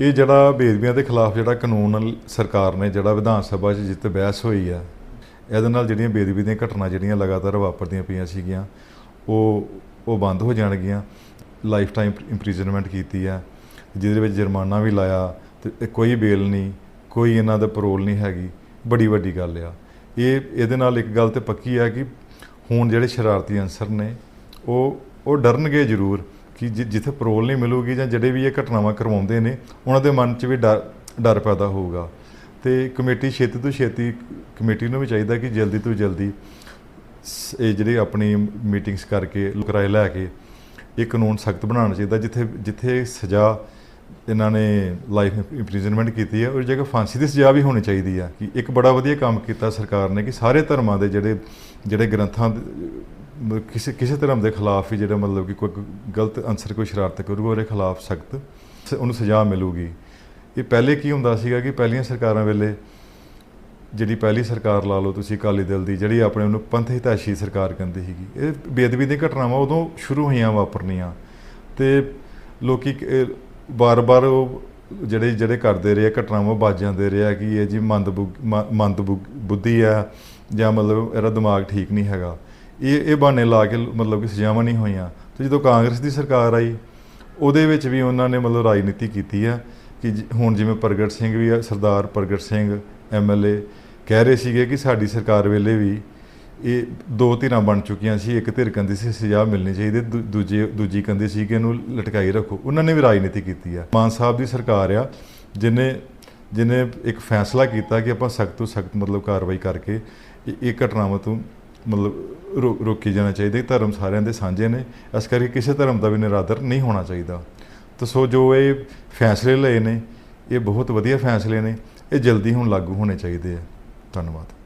ਇਹ ਜਿਹੜਾ ਬੇਦਬੀਆਂ ਦੇ ਖਿਲਾਫ ਜਿਹੜਾ ਕਾਨੂੰਨ ਸਰਕਾਰ ਨੇ ਜਿਹੜਾ ਵਿਧਾਨ ਸਭਾ 'ਚ ਜਿੱਤ ਬਹਿਸ ਹੋਈ ਆ, ਇਹਦੇ ਨਾਲ ਜਿਹੜੀਆਂ ਬੇਦਬੀ ਦੀਆਂ ਘਟਨਾ ਜਿਹੜੀਆਂ ਲਗਾਤਾਰ ਵਾਪਰਦੀਆਂ ਪਈਆਂ ਸੀਗੀਆਂ, ਉਹ ਉਹ ਬੰਦ ਹੋ ਜਾਣਗੀਆਂ ਲਾਈਫ ਟਾਈਮ ਇੰਪ੍ਰਿਜ਼ਨਮੈਂਟ ਕੀਤੀ ਆ, ਜਿਹਦੇ ਵਿੱਚ ਜੁਰਮਾਨਾ ਵੀ ਲਾਇਆ ਤੇ ਕੋਈ ਬੇਲ ਨਹੀਂ, ਕੋਈ ਇਹਨਾਂ ਦਾ ਪਰੋਲ ਨਹੀਂ ਹੈਗੀ, ਬੜੀ ਵੱਡੀ ਗੱਲ ਆ। ਇਹ, ਇਹਦੇ ਨਾਲ ਇੱਕ ਗੱਲ ਤੇ ਪੱਕੀ ਆ ਕਿ ਹੁਣ ਜਿਹੜੇ ਸ਼ਰਾਰਤੀ ਅਨਸਰ ਨੇ, ਉਹ ਉਹ ਡਰਨਗੇ ਜ਼ਰੂਰ ਕਿ ਜਿ- ਜਿੱਥੇ ਪਰੋਲ ਨਹੀਂ ਮਿਲੂਗੀ ਜਾਂ ਜਿਹੜੇ ਵੀ ਇਹ ਘਟਨਾਵਾਂ ਕਰਵਾਉਂਦੇ ਨੇ, ਉਹਨਾਂ ਦੇ ਮਨ 'ਚ ਵੀ ਡਰ ਡਰ ਪੈਦਾ ਹੋਊਗਾ। ਤੇ ਕਮੇਟੀ ਛੇਤੀ ਤੋਂ ਛੇਤੀ, ਕਮੇਟੀ ਨੂੰ ਵੀ ਚਾਹੀਦਾ ਕਿ ਜਲਦੀ ਤੋਂ ਜਲਦੀ ਸ- ਇਹ ਜਿਹੜੀ ਆਪਣੀ ਮੀਟਿੰਗਸ ਕਰਕੇ ਲੁਕਰਾਏ ਲੈ ਕੇ ਇਹ ਕਾਨੂੰਨ ਸਖਤ ਬਣਾਉਣਾ ਚਾਹੀਦਾ, ਜਿੱਥੇ ਜਿੱਥੇ ਸਜ਼ਾ ਇਹਨਾਂ ਨੇ ਲਾਈਫ ਇੰਪ੍ਰਿਜ਼ਨਮੈਂਟ ਕੀਤੀ ਹੈ ਉਸ ਜਗ੍ਹਾ ਫਾਂਸੀ ਦੀ ਸਜ਼ਾ ਵੀ ਹੋਣੀ ਚਾਹੀਦੀ ਆ ਕਿ ਇੱਕ ਬੜਾ ਵਧੀਆ ਕੰਮ ਕੀਤਾ ਸਰਕਾਰ ਨੇ ਕਿ ਸਾਰੇ ਧਰਮਾਂ ਦੇ ਜਿਹੜੇ ਜਿਹੜੇ ਗ੍ਰੰਥਾਂ ਕਿਸੇ ਕਿਸੇ ਧਰਮ ਦੇ ਖਿਲਾਫ ਹੀ ਜਿਹੜਾ ਮਤਲਬ ਕਿ ਕੋਈ ਗਲਤ ਅਨਸਰ ਕੋਈ ਸ਼ਰਾਰਤ ਕਰੂਗਾ ਉਹਦੇ ਖਿਲਾਫ ਸਖਤ ਉਹਨੂੰ ਸਜ਼ਾ ਮਿਲੂਗੀ। ਇਹ ਪਹਿਲੇ ਕੀ ਹੁੰਦਾ ਸੀਗਾ ਕਿ ਪਹਿਲੀਆਂ ਸਰਕਾਰਾਂ ਵੇਲੇ ਜਿਹੜੀ ਪਹਿਲੀ ਸਰਕਾਰ ਲਾ ਲਓ ਤੁਸੀਂ ਅਕਾਲੀ ਦਲ ਦੀ ਜਿਹੜੀ ਆਪਣੇ ਉਹਨੂੰ ਪੰਥ ਹਿਤੈਸ਼ੀ ਸਰਕਾਰ ਕਹਿੰਦੀ ਸੀਗੀ ਇਹ ਬੇਅਦਬੀ ਦੀਆਂ ਘਟਨਾਵਾਂ ਉਦੋਂ ਸ਼ੁਰੂ ਹੋਈਆਂ ਵਾਪਰਨੀਆਂ। ਤੇ ਲੋਕੀ ਬਾਰ-ਬਾਰ ਉਹ ਜਿਹੜੇ ਜਿਹੜੇ ਕਰਦੇ ਰਹੇ ਆ, ਘਟਨਾਵਾਂ ਵੱਜ ਜਾਂਦੇ ਰਹੇ ਆ ਕਿ ਇਹ ਜੀ ਮੰਦ ਮੰਦ ਬੁੱਧੀ ਆ ਜਾਂ ਮਤਲਬ ਇਹਦਾ ਦਿਮਾਗ ਠੀਕ ਨਹੀਂ ਹੈਗਾ। ਇਹ ਇਹ ਬਹਾਨੇ ਲਾ ਕੇ ਮਤਲਬ ਕਿ ਸਜ਼ਾਵਾਂ ਨਹੀਂ ਹੋਈਆਂ। ਤੇ ਜਦੋਂ ਕਾਂਗਰਸ ਦੀ ਸਰਕਾਰ ਆਈ, ਉਹਦੇ ਵਿੱਚ ਵੀ ਉਹਨਾਂ ਨੇ ਮਤਲਬ ਰਾਜਨੀਤੀ ਕੀਤੀ ਆ ਕਿ ਜ- ਹੁਣ ਜਿਵੇਂ ਪ੍ਰਗਟ ਸਿੰਘ ਵੀ ਆ, ਸਰਦਾਰ ਪ੍ਰਗਟ ਸਿੰਘ ਐਮਐਲਏ ਕਹਿ ਰਹੇ ਸੀਗੇ ਕਿ ਸਾਡੀ ਸਰਕਾਰ ਵੇਲੇ ਵੀ ਇਹ ਦੋ ਧਿਰਾਂ ਬਣ ਚੁੱਕੀਆਂ ਸੀ, ਇੱਕ ਧਿਰ ਕਹਿੰਦੀ ਸੀ ਸਜ਼ਾ ਮਿਲਣੀ ਚਾਹੀਦੀ, ਦੂ- ਦੂਜੇ, ਦੂਜੀ ਕਹਿੰਦੀ ਸੀ ਕਿ ਇਹਨੂੰ ਲਟਕਾਈ ਰੱਖੋ। ਉਹਨਾਂ ਨੇ ਵੀ ਰਾਜਨੀਤੀ ਕੀਤੀ ਆ। ਮਾਨ ਸਾਹਿਬ ਦੀ ਸਰਕਾਰ ਆ ਜਿਨੇ ਜਿਨੇ ਇੱਕ ਫੈਸਲਾ ਕੀਤਾ ਕਿ ਆਪਾਂ ਸਖਤ ਤੋਂ ਸਖਤ ਮਤਲਬ ਕਾਰਵਾਈ ਕਰਕੇ ਇਹ- ਇਹ ਘਟਨਾਵਾਂ ਤੋਂ ਮਤਲਬ ਰੋ- ਰੋਕੀ ਜਾਣਾ ਚਾਹੀਦਾ ਕਿ ਧਰਮ ਸਾਰਿਆਂ ਦੇ ਸਾਂਝੇ ਨੇ। ਇਸ ਕਰਕੇ ਕਿਸੇ ਧਰਮ ਦਾ ਵੀ ਨਿਰਾਦਰ ਨਹੀਂ ਹੋਣਾ ਚਾਹੀਦਾ। ਤਾਂ ਸੋ ਜੋ ਇਹ ਫੈਸਲੇ ਲਏ ਨੇ, ਇਹ ਬਹੁਤ ਵਧੀਆ ਫੈਸਲੇ ਨੇ, ਇਹ ਜਲਦੀ ਹੁਣ ਲਾਗੂ ਹੋਣੇ ਚਾਹੀਦੇ ਆ। ਧੰਨਵਾਦ।